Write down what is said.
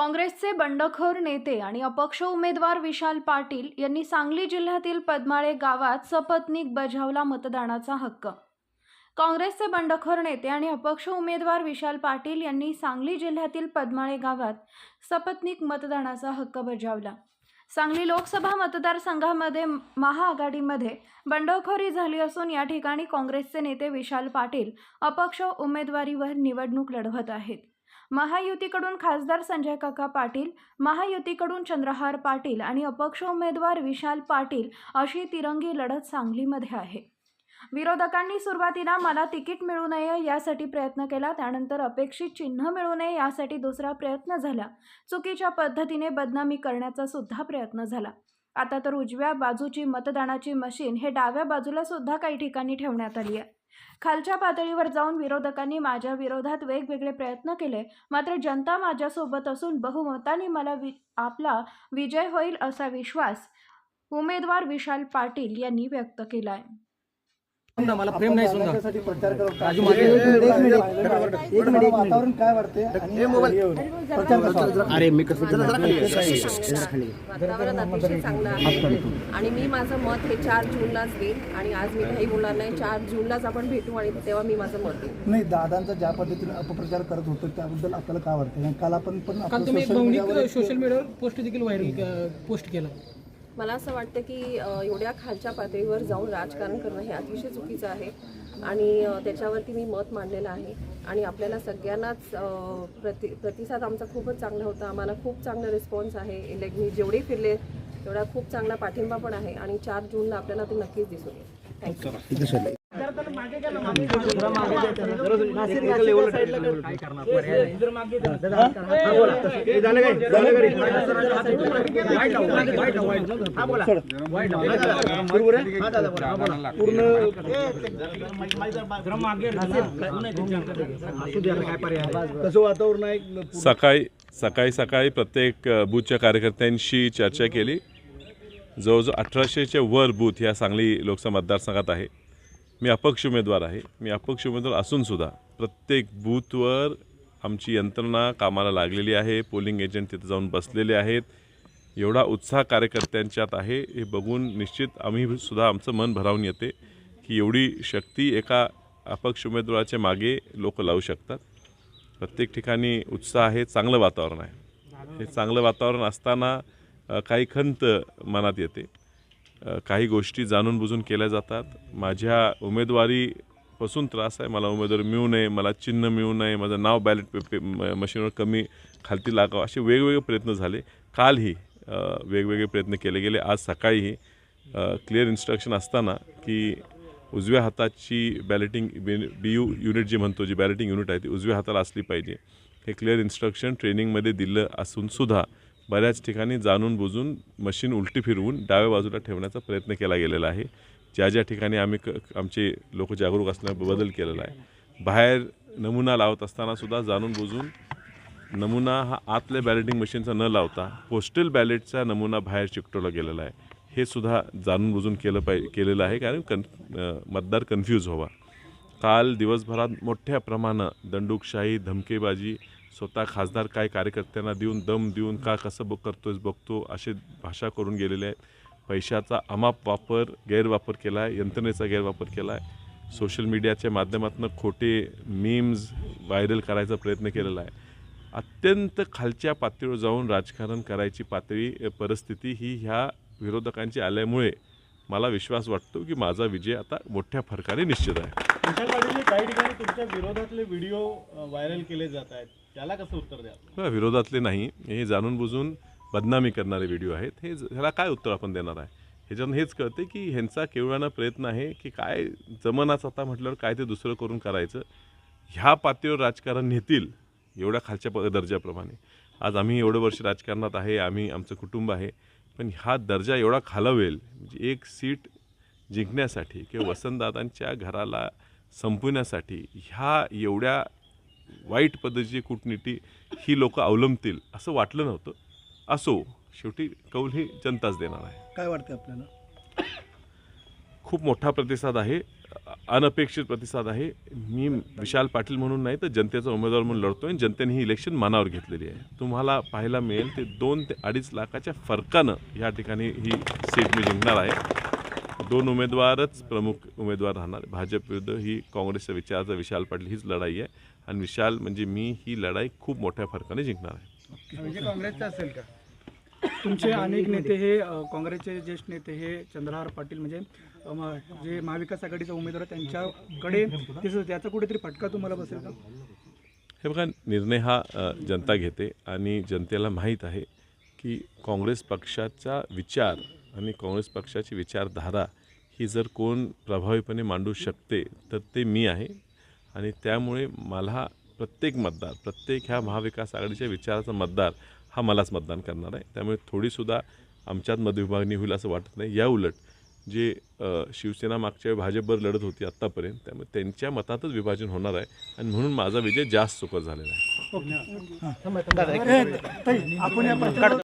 काँग्रेसचे बंडखोर नेते आणि अपक्ष उमेदवार विशाल पाटील यांनी सांगली जिल्ह्यातील पद्माळे गावात सपत्नीक बजावला मतदानाचा हक्क. काँग्रेसचे बंडखोर नेते आणि अपक्ष उमेदवार विशाल पाटील यांनी सांगली जिल्ह्यातील पद्माळे गावात सपत्नीक मतदानाचा हक्क बजावला. सांगली लोकसभा मतदारसंघामध्ये महाआघाडीमध्ये बंडखोरी झाली असून या ठिकाणी काँग्रेसचे नेते विशाल पाटील अपक्ष उमेदवारीवर निवडणूक लढवत आहेत. महायुतीकडून खासदार संजय काका पाटील महायुतीकडून चंद्रहार पाटील आणि अपक्ष उमेदवार विशाल पाटील अशी तिरंगी लढत सांगलीमध्ये आहे. विरोधकांनी सुरुवातीला मला तिकीट मिळू नये यासाठी प्रयत्न केला त्यानंतर अपेक्षित चिन्ह मिळू नये यासाठी दुसरा प्रयत्न झाला. चुकीच्या पद्धतीने बदनामी करण्याचा सुद्धा प्रयत्न झाला. आता तर उजव्या बाजूची मतदानाची मशीन हे डाव्या बाजूला सुद्धा काही ठिकाणी ठेवण्यात आली आहे. खालच्या पातळीवर जाऊन विरोधकांनी माझ्या विरोधात वेगवेगळे प्रयत्न केले. मात्र जनता माझ्यासोबत असून बहुमताने मला वि आपला विजय होईल असा विश्वास उमेदवार विशाल पाटील यांनी व्यक्त केला आहे. मला प्रेम नाही समजा राजू वातावरण काय वाटते? अरे मी कसं वातावरण अतिशय चांगलं आहे. आणि मी माझं मत हे चार जूनलाच देईन. आणि आज मी काही बोलणार नाही चार जूनलाच आपण भेटू आणि तेव्हा मी माझं मत देईन. नाही दादांचा ज्या पद्धतीने अपप्रचार करत होतो त्याबद्दल आपल्याला काय वाटतं काल आपण पण काल तुम्ही सोशल मीडियावर पोस्ट देखील व्हायरल पोस्ट केला. मला असं वाटतं की एवढ्या खालच्या पातळीवर जाऊन राजकारण करणं हे अतिशय चुकीचं आहे. आणि त्याच्यावरती मी मत मांडलेलं आहे. आणि आपल्याला सगळ्यांनाच प्रति प्रतिसाद आमचा खूपच चांगला होता. आम्हाला खूप चांगला रिस्पॉन्स आहे. इलेक्ट मी जेवढे फिरले तेवढा खूप चांगला पाठिंबा पण आहे. आणि चार जूनला आपल्याला ते नक्कीच दिसून येईल. वातावरण आहे सकाळी सकाळी सकाळी प्रत्येक बूथच्या कार्यकर्त्यांशी चर्चा केली. जवळजवळ अठराशेच्या वर बूथ ह्या सांगली लोकसभा मतदारसंघात आहे. मी अपक्ष उमेदवार आहे. मी अपक्ष उमेदवार असूनसुद्धा प्रत्येक बूथवर आमची यंत्रणा कामाला लागलेली आहे. पोलिंग एजंट तिथं जाऊन बसलेले आहेत. एवढा उत्साह कार्यकर्त्यांच्यात आहे हे बघून निश्चित आम्ही सुद्धा आमचं मन भरावून येते की एवढी शक्ती एका अपक्ष उमेदवाराच्या मागे लोक लावू शकतात. प्रत्येक ठिकाणी उत्साह आहे चांगलं वातावरण आहे. हे चांगलं वातावरण असताना काही खंत मनात येते. काही गोष्टी जाणून बुजून केल्या जातात. माझ्या उमेदवारीपासून त्रास आहे. मला उमेदवारी मिळू नये मला चिन्ह मिळू नये माझं नाव बॅलेट पे पे म- मशीनवर कमी खालती लागावं असे वेगवेगळे प्रयत्न झाले. कालही वेगवेगळे प्रयत्न केले गेले. आज सकाळीही क्लिअर इन्स्ट्रक्शन असताना की उजव्या हाताची बॅलेटिंग बी यू युनिट जी म्हणतो जी बॅलेटिंग युनिट आहे ती उजव्या हाताला असली पाहिजे. हे क्लिअर इन्स्ट्रक्शन ट्रेनिंगमध्ये दिलं असूनसुद्धा बऱ्याच ठिकाणी जाणून बुजून मशीन उलटी फिरवून डाव्या बाजूला ठेवण्याचा प्रयत्न केला गेलेला आहे. ज्या ज्या ठिकाणी आम्ही क आमचे लोक जागरूक असण्या बदल केलेला आहे. बाहेर नमुना लावत असतानासुद्धा जाणून बुजून नमुना हा आतल्या बॅलेटिंग मशीनचा न लावता पोस्टल बॅलेटचा नमुना बाहेर चिकटवला गेलेला आहे. हे सुद्धा जाणून बुजून केलं पाहिजे केलेलं आहे. कारण कन मतदार कन्फ्यूज व्हावा. काल दिवसभरात मोठ्या प्रमाणात दंडुकशाही धमकेबाजी स्वतः खासदार काय कार्यकर्त्यांना देऊन दम देऊन का कसं ब करतोयस बघतो असे भाषा करून गेलेले आहेत पैशाचा अमाप वापर गैरवापर केला आहे यंत्रणेचा गैरवापर केला आहे सोशल मीडियाच्या माध्यमातून खोटे मीम्स व्हायरल करायचा प्रयत्न केलेला आहे. अत्यंत खालच्या पातळीवर जाऊन राजकारण करायची पातळी परिस्थिती ही ह्या विरोधकांची आल्यामुळे मला विश्वास वाटतो की माझा विजय आता मोठ्या फरकाने निश्चित आहे. काही ठिकाणी तुमच्या विरोधातले व्हिडिओ व्हायरल केले जात आहेत. त्याला कसं उत्तर द्या बघा, विरोधातले नाही. हे जाणून बुजून बदनामी करणारे व्हिडिओ आहेत. हे ज- ह्याला काय उत्तर आपण देणार आहे? ह्याच्यातून हेच कळते की ह्यांचा केवळानं प्रयत्न आहे की काय जमनाच आता म्हटल्यावर काय ते दुसरं करून करायचं? ह्या पातळीवर राजकारण नेतील एवढ्या खालच्या प- दर्जाप्रमाणे. आज आम्ही एवढं वर्ष राजकारणात आहे आम्ही आमचं कुटुंब आहे पण हा दर्जा एवढा खालावेल म्हणजे एक सीट जिंकण्यासाठी किंवा वसंतदादांच्या घराला संपवण्यासाठी ह्या एवढ्या वाईट पद्धतीची कूटनीती ही लोक अवलंबतील असं वाटलं नव्हतं. असो शेवटी कौल ही जनताच देणार आहे. काय वाटतं आपल्याला? खूप मोठा प्रतिसाद आहे अनपेक्षित प्रतिसाद आहे. मी विशाल पाटील म्हणून नाही तर जनतेचा उमेदवार म्हणून लढतो आणि जनतेने ही इलेक्शन मनावर घेतलेली आहे. तुम्हाला पाहायला मिळेल ते दोन ते अडीच लाखाच्या फरकानं या ठिकाणी ही सीट मी जिंकणार आहे. दोन उमेदवारच प्रमुख उमेदवार राहणार. भाजप विरुद्ध ही काँग्रेसच्या विचाराचा विशाल पाटील हीच लढाई आहे. आणि विशाल म्हणजे मी ही लढाई खूप मोठ्या फरकाने जिंकणार आहे. विजय काँग्रेसचा असेल का? तुमचे अनेक नेते हे काँग्रेसचे ज्येष्ठ नेते हे चंद्रहार पाटील म्हणजे जे महाविकास आघाडीचा उमेदवार आहे त्यांच्याकडे त्याचा कुठेतरी फटका तुम्हाला बसेल का? हे बघा निर्णय हा जनता घेते. आणि जनतेला माहीत आहे की काँग्रेस पक्षाचा विचार आणि काँग्रेस पक्षाची विचारधारा ही जर कोण प्रभावीपणे मांडू शकते तर ते मी आहे. आणि त्यामुळे मला प्रत्येक मतदार प्रत्येक ह्या महाविकास आघाडीच्या विचाराचा मतदार हा मलाच मतदान करणार आहे. त्यामुळे थोडीसुद्धा आमच्यात मतविभागणी होईल असं वाटत नाही. या उलट जे शिवसेना मागच्या वेळी भाजपवर लढत होती आत्तापर्यंत त्यामुळे त्यांच्या मतातच विभाजन होणार आहे आणि म्हणून माझा विजय जास्त सुखद झालेला आहे. आपण